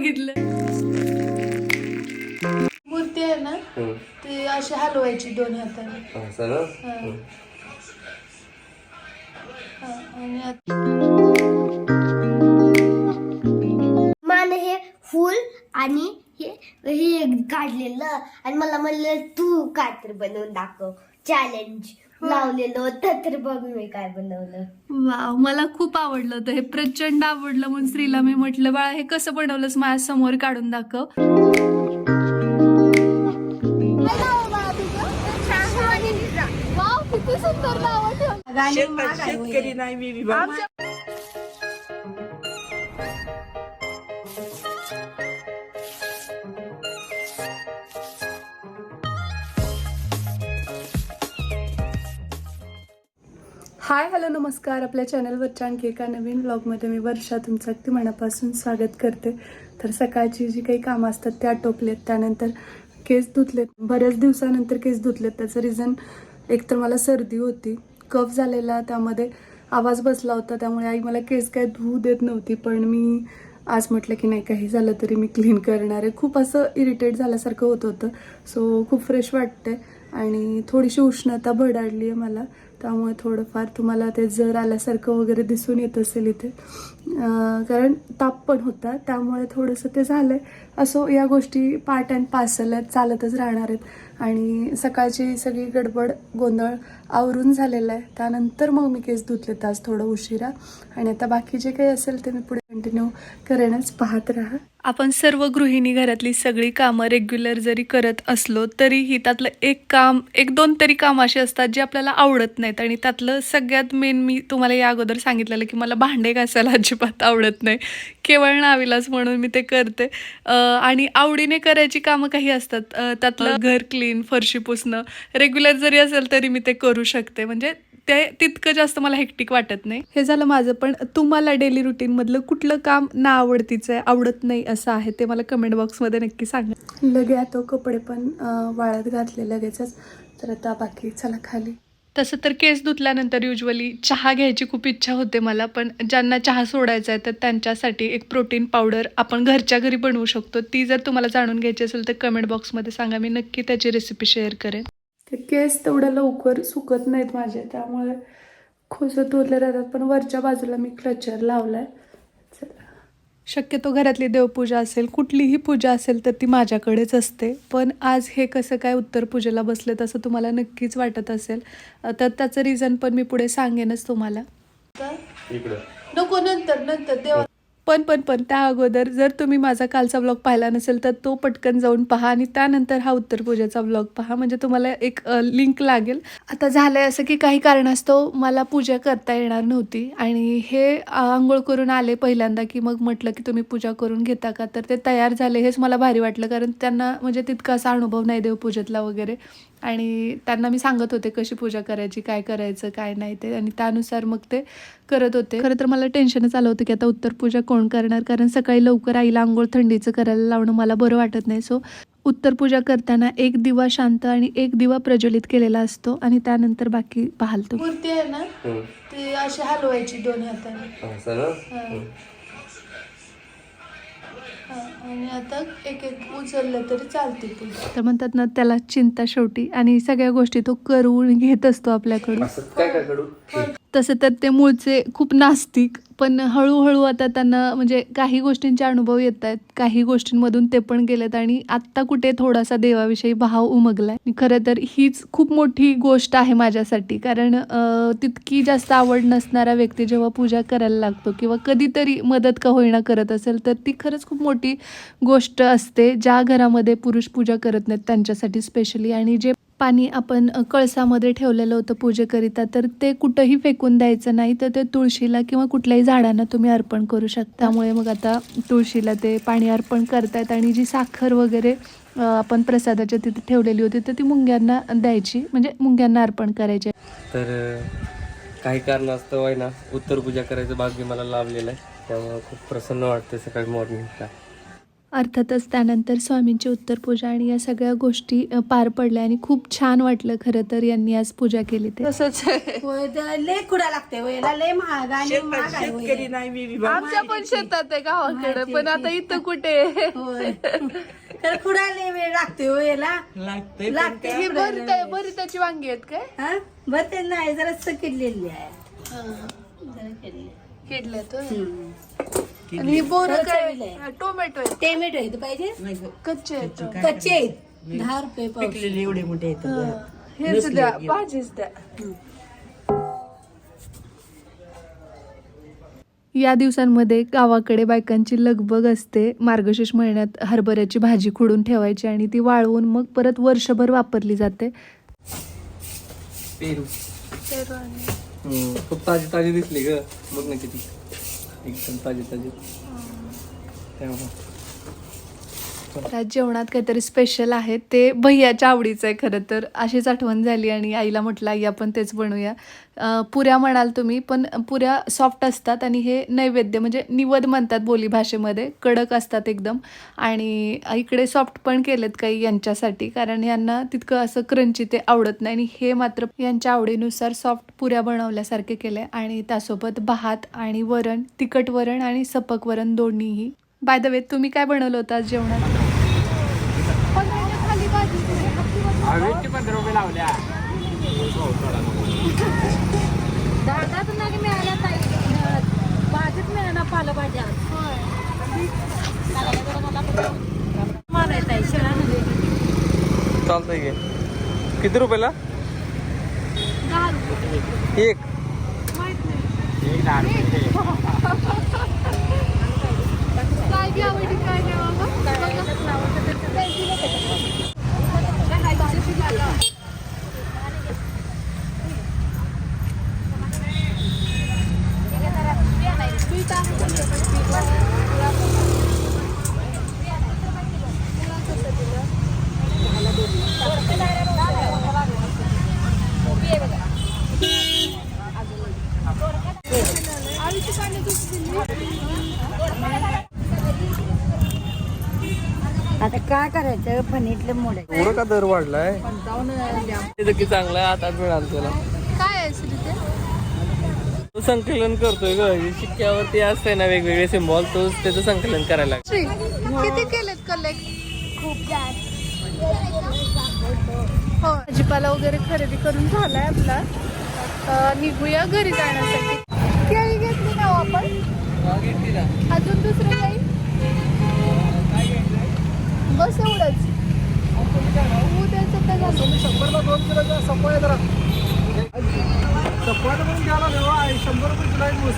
बघितलं मूर्ती आहे ना. ती अशी हलवायची दोन हाताने असं ना हा. हं. हा, आणि आता मान हे फुल आणि हे हे काढलेलं आणि मला म्हणलं तू काय तर बनवून दाखव चॅलेंज लावलेलं होतं तर बघ मी काय बनवलं. वाव मला खूप आवडलं होतं. हे प्रचंड आवडलं म्हणून स्त्रीला मी म्हटलं बाळा हे कसं बनवलंस? माझ्यासमोर काढून दाखव. किती सुंदर नाव शेतकरी नाही मी बी हाय हॅलो नमस्कार. आपल्या चॅनलवरच्या आणखी एका नवीन ब्लॉगमध्ये मी वर्षा तुमचं अगदी मनापासून स्वागत करते. तर सकाळची जी काही कामं असतात ते आटोपलेत त्यानंतर केस धुतलेत. बऱ्याच दिवसानंतर केस धुतलेत. त्याचं रिझन एकतर मला सर्दी होती कफ झालेला त्यामध्ये आवाज बसला होता. त्यामुळे आई मला केस काय धुवू देत नव्हती पण मी आज म्हटलं की नाही काही झालं तरी मी क्लीन करणार आहे. खूप असं इरिटेट झाल्यासारखं होत होतं. सो खूप फ्रेश वाटतंय. आणि थोडीशी उष्णता भडाडली आहे मला. त्यामुळे थोडंफार तुम्हाला ते जर आल्यासारखं वगैरे दिसून येत असेल इथे. कारण ताप पण होता त्यामुळे थोडंसं ते झालं आहे असो या गोष्टी पार्ट अँड पार्सल आहेत चालतच राहणार आहेत. आणि सकाळची सगळी गडबड गोंधळ आवरून झालेला आहे. त्यानंतर मग मी केस धुतले तास थोडं उशिरा. आणि आता बाकी जे काही असेल ते मी पुढे कंटिन्यू करेनच पाहत राहा. आपण सर्व गृहिणी घरातली सगळी कामं रेग्युलर जरी करत असलो तरीही त्यातलं एक काम एक दोन तरी काम अशी असतात जे आपल्याला आवडत नाहीत. आणि त्यातलं सगळ्यात मेन मी तुम्हाला या अगोदर सांगितलेलं की मला भांडे घासायला अजिबात आवडत नाही. केवळ नाविलाच म्हणून मी ते करते. आणि आवडीने करायची कामं काही असतात. त्यातलं घर क्लीन फरशी पुसणं रेग्युलर जरी असेल तरी मी ते करू शकते. म्हणजे ते तितकं जास्त मला हेक्टिक वाटत नाही. हे झालं माझं पण तुम्हाला डेली रुटीनमधलं कुठलं काम ना आवडतीचं आहे आवडत नाही असं आहे ते मला कमेंट बॉक्समध्ये नक्की सांगा. लगे आता कपडे पण वाळत घातले लगेचच. तर आता बाकी चला खाली. तसं तर केस धुतल्यानंतर युजली चहा घ्यायची खूप इच्छा होते मला पण ज्यांना चहा सोडायचा आहे तर त्यांच्यासाठी एक प्रोटीन पावडर आपण घरच्या घरी बनवू शकतो. ती जर तुम्हाला जाणून घ्यायची असेल तर कमेंट बॉक्समध्ये सांगा. मी नक्की त्याची रेसिपी शेअर करेन. ते केस तेवढ्या लवकर सुकत नाहीत माझे त्यामुळे खोसत उरले राहतात. पण वरच्या बाजूला मी क्लचर लावलाय. चला. शक्यतो घरातली देवपूजा असेल कुठलीही पूजा असेल तर ती माझ्याकडेच असते. पण आज हे कसं काय उत्तर पूजेला बसले तसं तुम्हाला नक्कीच वाटत असेल. तर त्याचं रिझन पण मी पुढे सांगेनच तुम्हाला. इकडं. नको नंतर नंतर. देवा पण पण पण त्या अगोदर जर तुम्ही माझा कालचा ब्लॉग पाहिला नसेल तर तो पटकन जाऊन पहा आणि त्यानंतर हा उत्तर पूजेचा ब्लॉग पहा. म्हणजे तुम्हाला एक लिंक लागेल. आता झालंय असं की काही कारणास्तव मला पूजा करता येणार नव्हती आणि हे आंघोळ करून आले पहिल्यांदा की मग म्हटलं की तुम्ही पूजा करून घेता का? तर ते तयार झाले हेच मला भारी वाटलं कारण त्यांना म्हणजे तितका असा अनुभव नाही देवपूजेतला वगैरे. आणि त्यांना मी सांगत होते कशी पूजा करायची काय करायचं काय नाही ते. आणि त्यानुसार मग ते करत होते. खरं तर मला टेन्शनच आलं होतं की आता उत्तर पूजा कोण करणार? कारण सकाळी लवकर आईला आंघोळ थंडीचं करायला लावणं मला बरं वाटत नाही. सो उत्तर पूजा करताना एक दिवा शांत आणि एक दिवा प्रज्वलित केलेला असतो आणि त्यानंतर बाकी पाहाल तो मूर्ती आहे ना. ती अशी हलवायची दोन हाताने. आणि आता एक एक उचललं तरी चालते तर म्हणतात ना त्याला चिंता शेवटी. आणि सगळ्या गोष्टी तो करून घेत असतो आपल्याकडून. असं काय काय कडू तसं तर ते मूळचे खूप नास्तिक पण हळूहळू आता त्यांना म्हणजे काही गोष्टींचे अनुभव येत आहेत. काही गोष्टींमधून ते पण गेलेत आणि आत्ता कुठे थोडासा देवाविषयी भाव उमगलाय. खरं तर हीच खूप मोठी गोष्ट आहे माझ्यासाठी. कारण तितकी जास्त आवड नसणारा व्यक्ती जेव्हा पूजा करायला लागतो किंवा कधीतरी मदत का होईना करत असेल तर ती खरंच खूप मोठी गोष्ट असते. ज्या घरामध्ये पुरुष पूजा करत नाहीत त्यांच्यासाठी स्पेशली आणि जे पाणी आपण कळसामध्ये ठेवलेलं होतं पूजेकरिता तर ते कुठंही फेकून द्यायचं नाही. तर ते तुळशीला किंवा कुठल्याही झाडांना तुम्ही अर्पण करू शकता. त्यामुळे मग आता तुळशीला ते पाणी अर्पण करतायत आणि जी साखर वगैरे आपण प्रसादाच्या तिथे ठेवलेली होती तर ती मुंग्यांना द्यायची म्हणजे मुंग्यांना अर्पण करायची. तर काही कारणास्तव आहे ना उत्तर पूजा करायचं भाग्य मला लाभलेलं आहे. त्यामुळे खूप प्रसन्न वाटतं सकाळी मॉर्निंगला अर्थातच त्यानंतर स्वामींची उत्तर पूजा आणि या सगळ्या गोष्टी पार पडल्या आणि खूप छान वाटलं खरं तर यांनी आज पूजा केली ते. तसंच लय खुडा लागते वयला लय महाग आणि महाग आहे होय. शेतकरी नाही मी बी आमच्या पण शेतात आहे गावाकडे पण आता इथं कुठे? होय. तर खुडा लय वेळ लागते वयला लागते लागते ही भरित भरिताची वांगी आहेत काय? हा? बर ते नाही जरा किडलेली आहे. जरा किडली. केडल्यात आणि ही बोर काय? चवीला आहे. टोमॅटो आहेत टोमॅटो आहे पाहिजे? कच्चे आहेत कच्चे आहेत. दहा रुपये पाव. पिकलेले एवढे मोठे आहेत. हेच द्या भाजीच द्या. या दिवसांमध्ये गावाकडे बायकांची लगबग असते. मार्गशीर्ष महिन्यात हरभऱ्याची भाजी खुडून ठेवायची आणि ती वाळवून मग परत वर्षभर वापरली जाते. पेरू. हम्म, खूप ताजी ताजी दिसली ग. बघ ना किती. एकदम ताजी ताजी त्यामुळे आज जेवणात काहीतरी स्पेशल आहे. ते भैयाच्या आवडीचं आहे खरं तर. अशीच आठवण झाली आणि आईला म्हटलं आई आपण तेच बनवूया. पुऱ्या म्हणाल तुम्ही पण पुऱ्या सॉफ्ट असतात आणि हे नैवेद्य म्हणजे निवद म्हणतात बोली भाषेमध्ये कडक असतात एकदम. आणि इकडे सॉफ्ट पण केलेत काही यांच्यासाठी कारण यांना तितकं असं क्रंची ते आवडत नाही. आणि हे मात्र यांच्या आवडीनुसार सॉफ्ट पुऱ्या बनवल्यासारखे केले आणि त्यासोबत भात आणि वरण तिखट वरण आणि सपक वरण दोन्हीही बाय द वे तुम्ही काय बनवलं होतं आज जेवणात? दादाच नाही मिळाल्या ताई. भाजीच मिळाला पालेभाज्या मारायचं आहे शिळा चालतंय घे किती रुपयाला एक आता काय मोड एवढं का दर वाढलाय? तिथं की चांगला आहे आता मिळालं त्याला. काय ते तो संकलन करतोय ग. हे शिक्क्यावरती असतंय ना वेगवेगळे सिम्बॉल तो त्याचं संकलन करायला किती केलेत कलेक्ट हो भाजीपाला वगैरे खरेदी करून झालाय आपला. अं, निघूया घरी जाण्यासाठी. केळी घेतली ना हो आपण? अजून दुसरं काही? बस एवढंच. उद्याचं काय झालं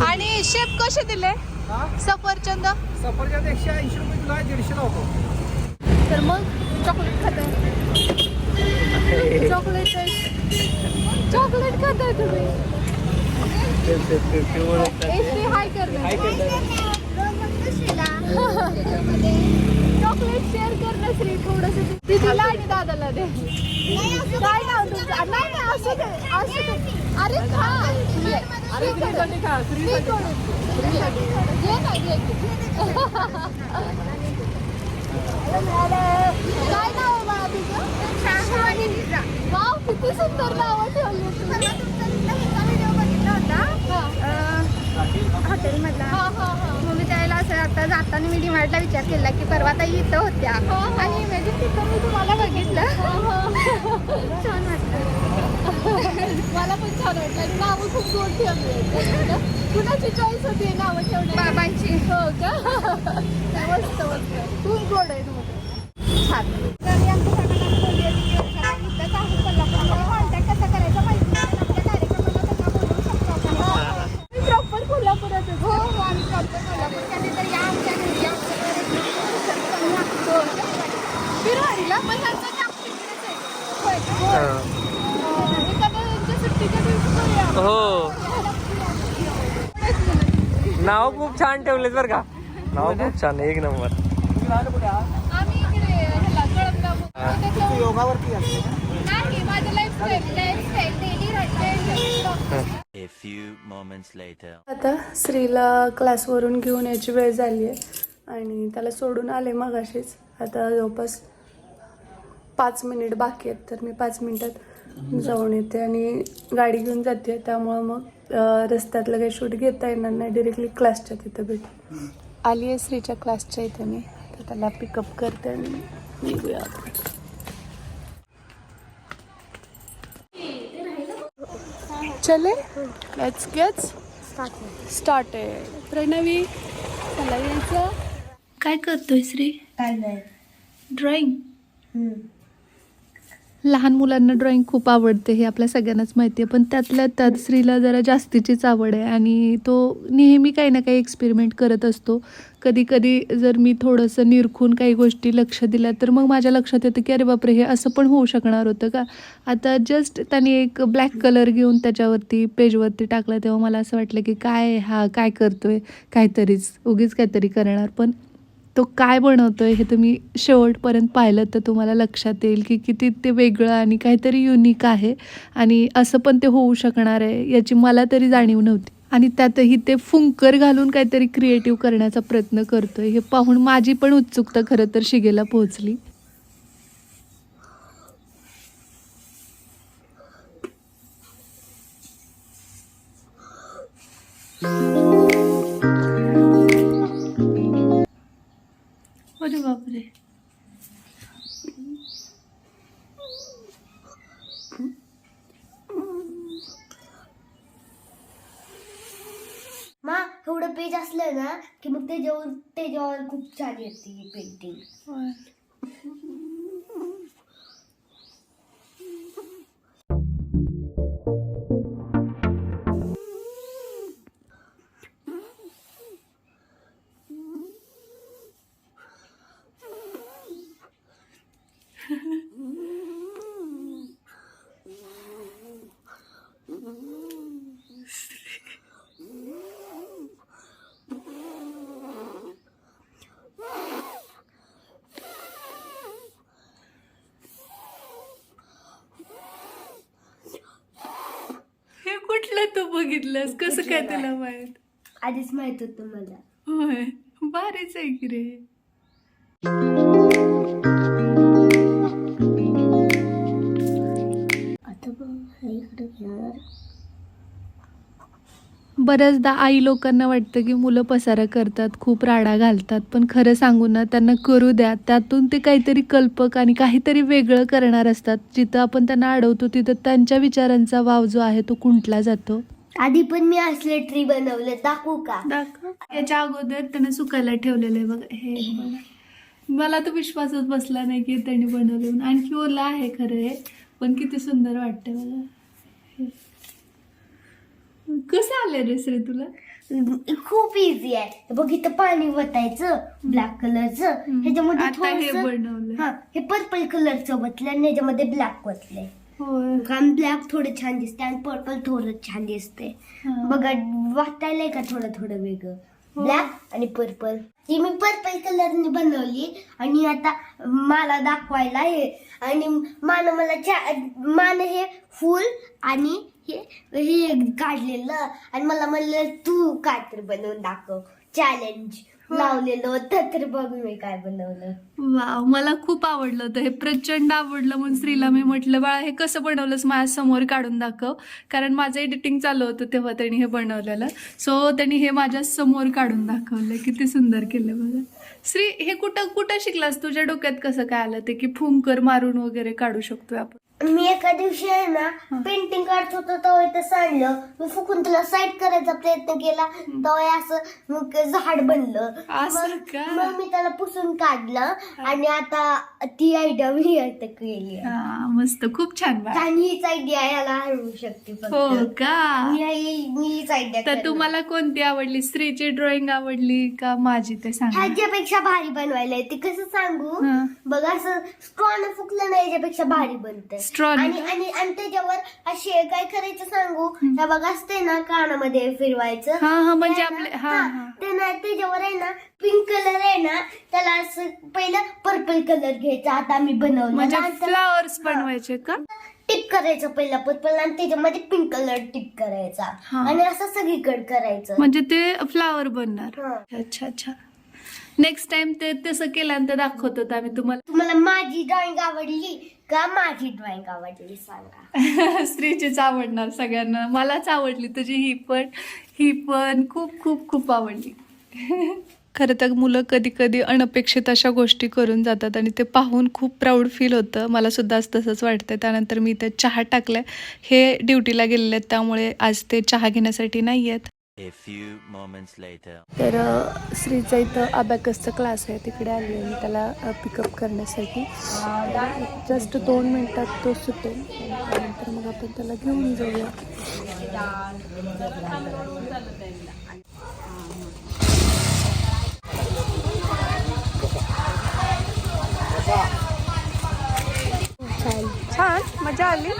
आणि शेप कसे दिले? सफरचंद? सफरचंद एकशे ऐंशी रुपये किलो आहे दीडशेला होतो. तर मग चॉकलेट खाताय. चॉकलेट चॉकलेट खाताय तुम्ही. ते- ते- ते- ते ओळखतात ते. एसटी हाय करणार. चॉकलेट शेअर करणं श्री थोडस दीदीला आणि दादाला दे. काय नाव तुमचं? नाही नाही असू दे. असू दे. अरे खा. अरे श्रीसाठी खा श्रीसाठी घे ना घे काय नाव आहे बाळा तुझं? वाव किती सुंदर नाव ठेवली मधला हा. हा हा मग मी त्यावेळेला असं आता जाताना मी डिमार्टला विचार केला की परवा ताई इथं होत्या. आणि इमॅजिन तिथं मी तुम्हाला बघितलं. छान वाटतं मला पण छान वाटलं. आणि नावं खूप गोड ठेवली. कुणाची चॉईस होती हे नावं ठेवण्याची? बाबांची. हो का? मस्त मस्त. खूप गोड आहे तुमचं छान. तर आमच्या सगळ्यांना बोलली होती की जरा इथंच आहे कोल्हापूरला कॉन्टॅक्ट कसा करायचा माहिती नाही पण आपल्या कार्यक्रमाला कसा बोलवू शकतो आपण मी प्रॉपर कोल्हापुरातच हो या आमच्या घरी आमच्या पण त्यांचं आहे. होय एखाद्या त्यांच्या सुट्टीच्या दिवशी करूया नाव खूप छान ठेवलेत बरं का. नाव खूप छान एक नंबर. आम्ही इकडे ह्याला कळमना त्याच्यावर योगावरती असते आता स्त्रीला क्लासवरून घेऊन यायची वेळ झाली आहे आणि त्याला सोडून आले मग असेच आता जवळपास पाच मिनिट बाकी आहेत तर मी पाच मिनिटात जाऊन येते आणि गाडी घेऊन जाते. त्यामुळं मग रस्त्यातलं काही शूट घेता येणार नाही. डिरेक्टली क्लासच्या तिथं भेट. आली आहे श्रीच्या क्लासच्या इथे मी. तर त्याला पिकअप करते आणि निघूया चले? लेट्स गेट स्टार्ट आहे प्रणवी चला यायचं. काय करतोय श्री काय नाही. ड्रॉइंग हम्म. लहान मुलांना ड्रॉइंग खूप आवडते हे आपल्या सगळ्यांनाच माहिती आहे पण त्यातल्या त्यात श्रीला जरा जास्तीचीच आवड आहे आणि तो नेहमी काही ना काही एक्सपेरिमेंट करत असतो. कधी कधी जर मी थोडंसं निरखून काही गोष्टी लक्ष दिल्या तर मग माझ्या लक्षात येतं की अरे बापरे हे असं पण होऊ शकणार होतं का? आता जस्ट त्याने एक ब्लॅक कलर घेऊन त्याच्यावरती पेजवरती टाकला तेव्हा मला असं वाटलं की काय हा काय करतोय? काहीतरीच उगीच काहीतरी करणार. पण तो काय बनवतोय हे तुम्ही शेवटपर्यंत पाहिलं तर तुम्हाला लक्षात येईल की किती ते वेगळं आणि काहीतरी युनिक आहे. आणि असं पण ते होऊ शकणार आहे याची मला तरी जाणीव नव्हती. आणि त्यातही ते फुंकर घालून काहीतरी क्रिएटिव्ह करण्याचा प्रयत्न करतोय. हे पाहून माझी पण उत्सुकता खरं तर शिगेला पोहोचली. बापरे मा एवढं पेज असलं ना की मग त्याच्यावर त्याच्यावर खूप छान येते ही पेंटिंग बघितलंस? कसं काय तुला माहीत? आधीच माहीत होतं मला. होय. भारीच आहे की रे. आता बघ इकडे घेणार. बऱ्याचदा आई लोकांना वाटतं की मुलं पसारा करतात खूप राडा घालतात पण खरं सांगू ना त्यांना करू द्या. त्यातून ते काहीतरी कल्पक आणि काहीतरी वेगळं करणार असतात. जिथं आपण त्यांना अडवतो तिथं त्यांच्या विचारांचा वाव जो आहे तो कुंठला जातो. आधी पण मी असले ट्री बनवले दाखवू का? दाखव. याच्या अगोदर त्यानं सुकायला ठेवलेलं आहे बघा हे बघा. मला तर विश्वासच बसला नाही की त्यांनी बनवले म्हणून. आणखी ओला आहे खरं हे पण किती सुंदर वाटतं बघा. हे. कसं आलं रे श्री तुला खूप इझी आहे. बघ इथं पाणी वतायचं ब्लॅक कलरचं ह्याच्यामध्ये आता हे थोडंसं- हा हे पर्पल कलरचं वतलं आणि ह्याच्यामध्ये ब्लॅक वतलंय. कारण ब्लॅक थोडं छान दिसते आणि पर्पल थोडं छान दिसते हा. बघा वाटायलंय का थोडं थोडं वेगळं? ब्लॅक आणि पर्पल ती मी पर्पल कलरने बनवली आणि आता मला दाखवायला हे आणि मान मला चा- मान हे फुल आणि हे हे काढलेलं आणि मला म्हणलं तू काय तर बनवून दाखव. चॅलेंज लावलेलं तर तर बघ मी काय बनवलं. वाव मला खूप आवडलं होतं. हे प्रचंड आवडलं म्हणून श्रीला मी म्हटलं बाळा हे कसं बनवलंस? माझ्यासमोर काढून दाखव. कारण माझं एडिटिंग चालू होतं तेव्हा त्यांनी हे बनवलेलं. सो त्यांनी हे माझ्यासमोर काढून दाखवलं. किती सुंदर केलं बघा. श्री हे कुठं कुठं शिकलास? तुझ्या डोक्यात कसं काय आलं ते? की फुंकर मारून वगैरे काढू शकतोय आपण? मी एका दिवशी आहे ना पेंटिंग काढत होतो तेव्हा इथं सांडलं. मी फुकून तुला साईड करायचा प्रयत्न केला. तेव्हा असं मग झाड बनलं. असं मग- का? मग मी त्याला पुसून काढलं आणि आता ती आयडिया मी आता केली आहे. हा मस्त. खूप छान आणि हीच आयडिया याला हरवू शकते हो का? मी ही- मी हीच आयडिया तर तुम्हाला कोणती आवडली? स्त्रीची ड्रॉइंग आवडली का माझी? ते सांगा. ह्याच्यापेक्षा भारी बनवायला ते कसं सांगू? हा. बघ असं स्ट्रॉन फुकलं नाही याच्यापेक्षा भारी बनत ने आणि आणि आणि त्याच्यावर असे काय करायचं सांगू? त्या बघ असते ना कानामध्ये फिरवायचं. हा, हा, म्हणजे आपले- हा. ते ना त्याच्यावर आहे ना पिंक कलर आहे ना त्याला असं पहिलं पर्पल कलर घ्यायचा. आता बनवलं म्हणजे फ्लावर्स बनवायचे का? टिप करायचं पहिला पर्पल आणि त्याच्यामध्ये पिंक कलर टिप करायचा. हा. आणि असं सगळीकडे करायचं. म्हणजे ते फ्लावर बनणार. हा. अच्छा अच्छा. नेक्स्ट टाइम ते तसं केल्यानंतर दाखवतो आम्ही तुम्हाला. तुम्हाला माझी ड्रॉइंग आवडली का माझी ड्रॉइंग आवडली सांगा. स्त्रीचीच आवडणार सगळ्यांना. मलाच आवडली तुझी ही पण. ही पण खूप खूप खूप आवडली. खरं तर मुलं कधी कधी अनपेक्षित अशा गोष्टी करून जातात आणि ते पाहून खूप प्राऊड फील होतं. मला सुद्धा आज तसंच वाटतं त्यानंतर मी ते चहा टाकलाय. हे ड्युटीला गेलेले आहेत त्यामुळे आज ते चहा घेण्यासाठी नाही आहेत A few moments later. तर श्रीचा इथं अबॅकसचा क्लास आहे. तिकडे आली आहे मी त्याला पिकअप करण्यासाठी. जस्ट दोन मिनटात तो सुटेल. त्यानंतर मग आपण त्याला घेऊन जाऊया. छान. मजा आली.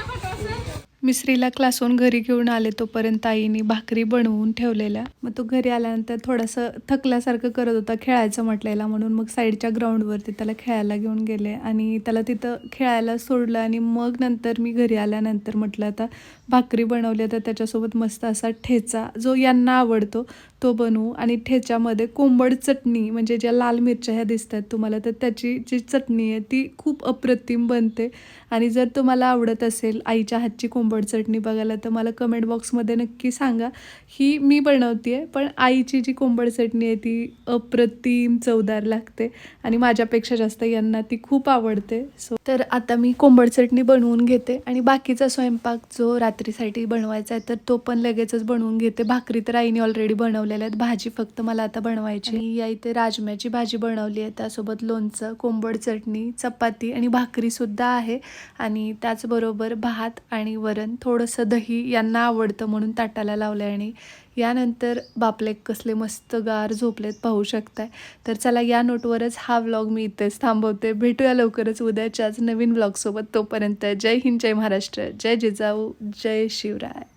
मिसरीला क्लासहून घरी घेऊन आले तोपर्यंत आईने भाकरी बनवून ठेवलेल्या. मग तो घरी आल्यानंतर थोडंसं थकल्यासारखं करत होता खेळायचं म्हटलेला म्हणून मग साईडच्या ग्राउंडवरती त्याला खेळायला घेऊन गेले आणि त्याला तिथं खेळायला सोडलं आणि मग नंतर मी घरी आल्यानंतर म्हटलं आता भाकरी बनवली तर त्याच्यासोबत मस्त असा ठेचा जो यांना आवडतो तो बनवू. आणि ठेच्यामध्ये कोंबड चटणी म्हणजे ज्या लाल मिरच्या ह्या दिसतात तुम्हाला तर त्याची जी चटणी आहे ती खूप अप्रतिम बनते. आणि जर तुम्हाला आवडत असेल आईच्या हातची कोंबड चटणी बघायला तर मला कमेंट बॉक्समध्ये नक्की सांगा. ही मी बनवते आहे पण आईची जी कोंबड चटणी आहे ती अप्रतिम चवदार लागते. आणि माझ्यापेक्षा जास्त यांना ती खूप आवडते. सो तर आता मी कोंबड चटणी बनवून घेते. आणि बाकीचा स्वयंपाक जो रात्रीसाठी बनवायचा आहे तर तो पण लगेचच बनवून घेते. भाकरी तर आईने ऑलरेडी बनवलेल्या आहेत. भाजी फक्त मला आता बनवायची या इथे राजम्याची भाजी बनवली आहे. त्यासोबत लोणचं कोंबड चटणी चपाती आणि भाकरीसुद्धा आहे. आणि त्याचबरोबर भात आणि वरण. थोडंसं दही यांना आवडतं म्हणून ताटाला लावलं आणि यानंतर बापले कसले मस्त गार झोपलेत पाहू शकताय. तर चला या नोटवरच हा व्लॉग मी इथेच थांबवते. भेटूया लवकरच उद्याच्याच नवीन व्लॉगसोबत तोपर्यंत जय हिंद जय महाराष्ट्र जय जिजाऊ जय शिवराय.